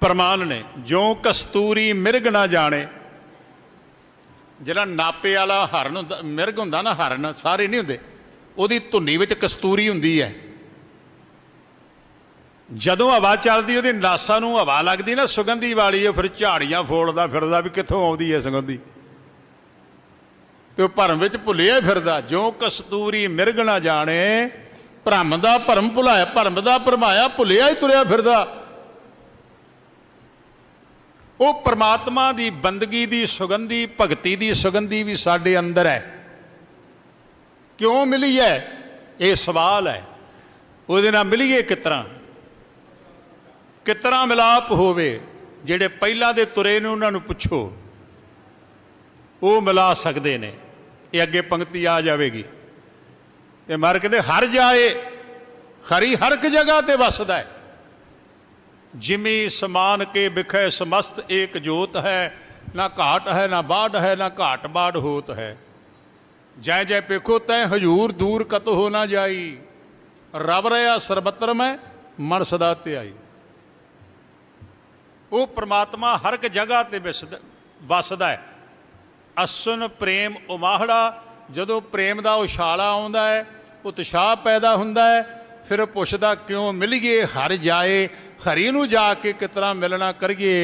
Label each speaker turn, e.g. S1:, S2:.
S1: ਪ੍ਰਮਾਣ ਨੇ ਜੋ ਕਸਤੂਰੀ ਮਿਰਗ ਨਾ ਜਾਣੇ। ਜਿਹੜਾ ਨਾਪੇ ਵਾਲਾ ਹਰਨ ਹੁੰਦਾ, ਮਿਰਗ ਹੁੰਦਾ ਨਾ ਹਰਨ, ਸਾਰੇ ਨਹੀਂ ਹੁੰਦੇ। ਉਹਦੀ ਧੁੰਨੀ ਵਿੱਚ ਕਸਤੂਰੀ ਹੁੰਦੀ ਹੈ। ਜਦੋਂ ਹਵਾ ਚੱਲਦੀ, ਉਹਦੀ ਨਾਸਾਂ ਨੂੰ ਹਵਾ ਲੱਗਦੀ ਨਾ, ਸੁਗੰਧੀ ਵਾਲੀ, ਉਹ ਫਿਰ ਝਾੜੀਆਂ ਫੋੜਦਾ ਫਿਰਦਾ ਵੀ ਕਿੱਥੋਂ ਆਉਂਦੀ ਹੈ ਸੁਗੰਧੀ। ਤੇ ਉਹ ਭਰਮ ਵਿੱਚ ਭੁੱਲਿਆ ਫਿਰਦਾ ਜੋ ਕਸਤੂਰੀ ਮਿਰਗ ਨਾ ਜਾਣੇ। ਭਰਮ ਦਾ ਭਰਮ ਭੁਲਾਇਆ, ਭਰਮ ਦਾ ਭਰਮਾਇਆ, ਭੁੱਲਿਆ ਹੀ ਤੁਰਿਆ ਫਿਰਦਾ। ਉਹ ਪ੍ਰਮਾਤਮਾ ਦੀ ਬੰਦਗੀ ਦੀ, ਸੁਗੰਧੀ, ਭਗਤੀ ਦੀ ਸੁਗੰਧੀ ਵੀ ਸਾਡੇ ਅੰਦਰ ਹੈ। ਕਿਉਂ ਮਿਲੀ ਹੈ? ਇਹ ਸਵਾਲ ਹੈ। ਉਹਦੇ ਨਾਲ ਮਿਲੀਏ ਕਿਤਰਾ ਕਿਤਰਾ ਮਿਲਾਪ ਹੋਵੇ? ਜਿਹੜੇ ਪਹਿਲਾਂ ਦੇ ਤੁਰੇ ਨੇ, ਉਹਨਾਂ ਨੂੰ ਪੁੱਛੋ। ਉਹ ਮਿਲਾ ਸਕਦੇ ਨੇ। ਇਹ ਅੱਗੇ ਪੰਕਤੀ ਆ ਜਾਵੇਗੀ। ਇਹ ਮਰ ਕਹਿੰਦੇ ਹਰ ਜਾਏ, ਹਰੀ ਹਰ ਇੱਕ ਜਗ੍ਹਾ ਤੇ ਵਸਦਾ ਹੈ। ਜਿਮੀ ਸਮਾਨ ਕੇ ਬਿਖੈ ਸਮਸਤ ਏਕ ਜੋਤ ਹੈ, ਨਾ ਘਾਟ ਹੈ, ਨਾ ਬਾੜ ਹੈ, ਨਾ ਘਾਟ ਬਾੜ ਹੋਤ ਹੈ। ਜੈ ਜੈ ਪੇਖੋ ਤੈ ਹਜੂਰ ਦੂਰ ਕਤ ਹੋ ਨਾ ਜਾਈ ਰਬ ਰਿਆ ਸਰਬਤਰ ਮੈਂ ਮਨ ਸਦਾ ਤੇ ਆਈ ਉਹ ਪ੍ਰਮਾਤਮਾ ਹਰ ਇੱਕ ਜਗ੍ਹਾ ਤੇ ਵਿਸਦਾ- ਵਸਦਾ ਹੈ। ਅਸਨ ਪ੍ਰੇਮ ਉਮਾਹੜਾ, ਜਦੋਂ ਪ੍ਰੇਮ ਦਾ ਉਛਾਲਾ ਆਉਂਦਾ ਹੈ, ਉਤਸ਼ਾਹ ਪੈਦਾ ਹੁੰਦਾ ਹੈ ਫਿਰ ਪੁੱਛਦਾ ਕਿਉਂ ਮਿਲੀਏ ਹਰ ਜਾਏ ਹਰੀ ਨੂੰ ਜਾ ਕੇ ਕਿਤਨਾ ਮਿਲਣਾ ਕਰੀਏ?